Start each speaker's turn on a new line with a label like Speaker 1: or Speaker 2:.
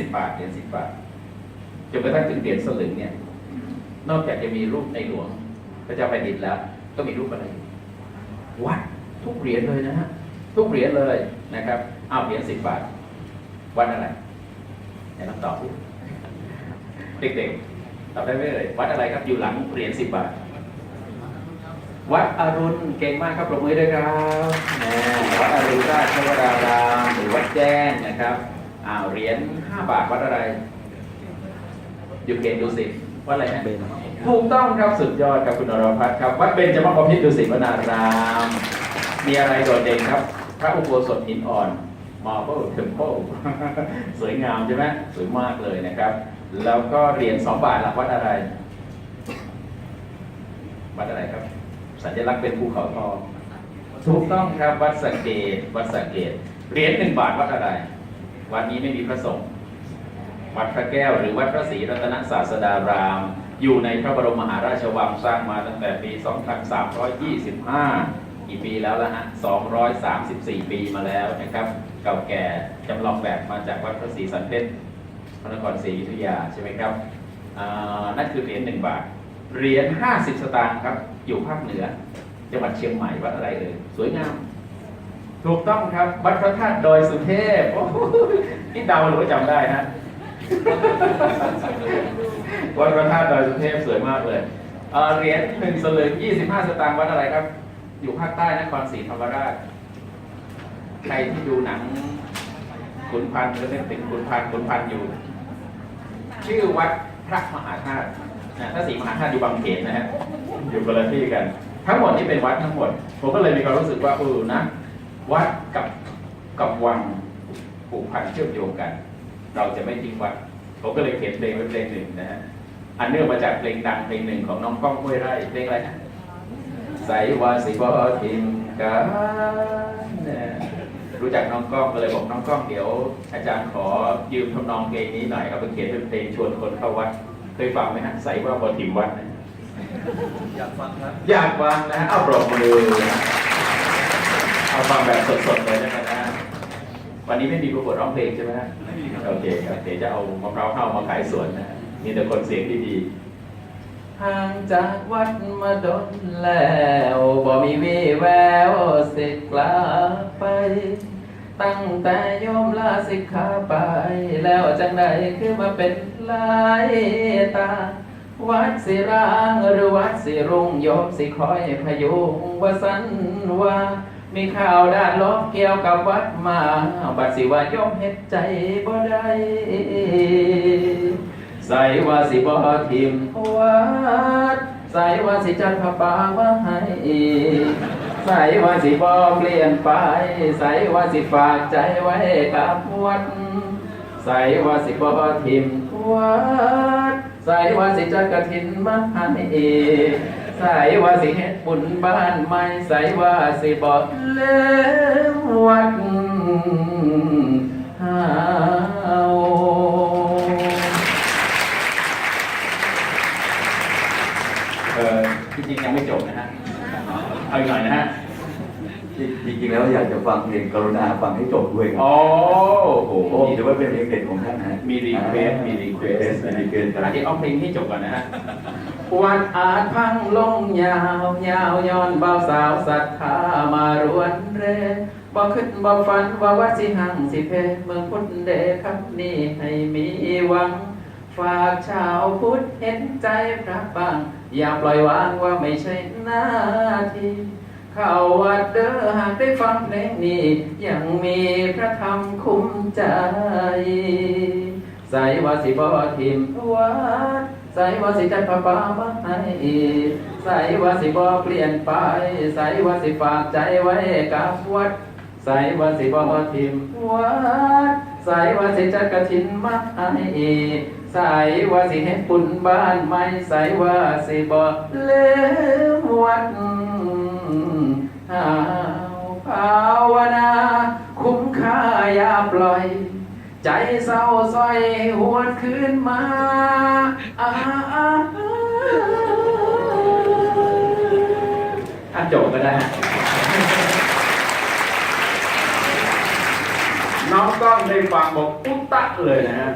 Speaker 1: สิบบาทเหรียญสิบบาทจนกระทั่งถึงเหรียญสลึงเนี่ย นอกจากจะมีรูปในหลวงพระเจ้าแผ่นดินแล้ว ก็มีรูปอะไรวัดทุกเหรียญเลยนะฮะทุกเหรียญเลยนะครับอ้าวเหรียญสิบบาท วัดอะไรไหนลองตอบสิเด็กๆตอบได้ไหมเอ่ยวัดอะไรครับอยู่หลังเหรียญสิบบาท วัดอรุณเก่งมากครับปรบมือด้วยครับแหมวัดอรุณราชวรารามหรือวัดแจ้งนะครับ อ้าวเหรียญห้าบาทวัดอะไรอยู่เกณฑ์ดูสิวัดอะไรนะ
Speaker 2: เบน
Speaker 1: ถูกต้องครับสุดยอดครับคุณนรพัฒน์ครับวัดเบญจมบพิตรดุสิตวนาราม มีอะไรโดดเด่นครับ พระอุโบสถหินอ่อนมาเปิลเทมเพิลสวยงามใช่ไหมสวยมากเลยนะครับ แล้วก็เหรียญสองบาทหลักวัดอะไรวัดอะไรครับ สัญลักษณ์เป็นภูเขาทองถูกต้องครับวัดสังเกตวัดสังเกตเหรียญหนึ่งบาทวัดอะไร วัดนี้ไม่มีพระสงฆ์วัดพระแก้วหรือวัดพระศรีรัตนศาสดาราม อยู่ในพระบรมมหาราชวังสร้างมาตั้งแต่ปี 2325 กี่ปีแล้วล่ะฮะ 234 ปีมาแล้วนะครับ เก่าแก่จำลองแบบมาจากวัดพระศรีสันเพชรพระนครศรีอยุธยาใช่ไหมครับนั่นคือเหรียญหนึ่งบาท เหรียญ 50 สตางค์ครับ อยู่ภาคเหนือ จังหวัดเชียงใหม่วัดอะไรเอ่ยสวยงาม ถูกต้องครับวัดพระธาตุดอยสุเทพโอ้โหนี่เดาหรือว่าจำได้ฮะวัดพระธาตุดอยสุเทพสวยมากเลยเอ่อเหรียญหนึ่งสลึงยี่สิบห้าสตางค์วัดอะไรครับ อยู่ภาคใต้นครศรีธรรมราชใครที่ดูหนังขุนพันธ์หรือเป็นถึงขุนพันธ์ขุนพันธ์อยู่ ชื่อวัดพระมหาธาตุนะถ้าศรีมหาธาตุอยู่บางเขนนะฮะอยู่คนละที่กัน ทั้งหมดนี่เป็นวัดทั้งหมด ผมก็เลยมีความรู้สึกว่าเออนะ วัดกับกับวังผูกพันเชื่อมโยงกัน เราจะไม่ทิ้งวัด ผมก็เลยเขียนเพลงไว้เพลงหนึ่งนะฮะอันเนื่องมาจากเพลงดังเพลงหนึ่งของน้องก้องห้วยไร่เพลงอะไรนะใสว่าสิบอทิมกันนะรู้จักน้องก้องก็เลยบอกน้องก้องเดี๋ยว อาจารย์ขอยืมทำนองเพลงนี้หน่อยเอาไปเขียนเป็นเพลงชวนคนเข้าวัดเคยฟังไหมฮะใสว่าบอทิมวัดนะ
Speaker 2: อยากฟังครับ
Speaker 1: อยากฟังนะฮะเอาปรบมือ เอาฟังแบบสดๆเลยนะครับนะวันนี้ไม่มีประกวดร้องเพลงใช่ไหมฮะ
Speaker 2: ไม่มีครับ
Speaker 1: โอเคครับเดี๋ยวจะเอามะพร้าวเข้ามาขายสวนนะมีแต่คนเสียงดีๆห่างจากวัดมาดนแล้วบ่มีวี่แววสิกลับไป ตั้งแต่โยมลาสิกขาไป แล้วจังใดคือมาเป็นลายตาวัดสิรางหรือวัดสิรุ่งโยมสิคอยพยุงว่าสันว่า มีข่าวด้านลบเกี่ยวกับวัดมาบัดสิว่าโยมเฮ็ดใจบ่ได้ใส่ว่าสิบ่ทิมวัดใส่ว่าสิจัดผ้าป่ามาให้ใส่ว่าสิบ่เปลี่ยนไป ใส่ว่าสิฝากใจไว้กับวัดใส่ว่าสิบ่ทิมวัดใส่ว่าสิจัดกระถินมาให้ ใส่ว่าสิเฮ็ดบุญบ้านใหม่ใส่ว่าสิบอกเลิมวัดเฮาเออจริงๆยังไม่จบนะฮะ เอาอีกหน่อยนะฮะ
Speaker 2: จริงๆแล้วอยากจะฟังเพลงกรุณาฟังให้จบด้วยครั
Speaker 1: โอ้โห
Speaker 2: โอ้ถือว่าเป็นเพลงเด็ดของท่านนะฮะ
Speaker 1: มีรีเควสมีรีเควส
Speaker 2: มีรีเควส
Speaker 1: ขณะที่เอาเพลงให้จบก่อนนะฮะวันอาจพังลงยาวยาวย้อนเบาสาวศรัทธามารวนเรบ่ขึ้นบ่ฝันว่าวัดสิหังสิเพเมืองพุทธเดครับนี่ให้มีหวัง ฝากชาวพุทธเห็นใจพระบังอย่าปล่อยวางว่าไม่ใช่หน้าที่ เข้าวัดเด้อหากได้ฟังเพลงนี้ยังมีพระธรรมคุ้มใจ ใส่ว่าสิบ่ทิมวัดใส่ว่าสิจัดผ้าป่ามาให้ใส่ว่าสิบ่เปลี่ยนไป ใส่ว่าสิฝากใจไว้กับวัด ใส่ว่าสิบ่ทิมวัดใส่ว่าสิจัดกระถินมาให้ใส่ว่าสิเฮ็ดบุญบ้านใหม่ใส่ว่าสิบ่เลมวัด ภาวนา คุ้มค่าอย่าปล่อย ใจเศร้าซอยหวนคืนมาอาจบก็ได้ น้องกล้องได้ฟังบอกปุ๊ตตะเลยนะฮะ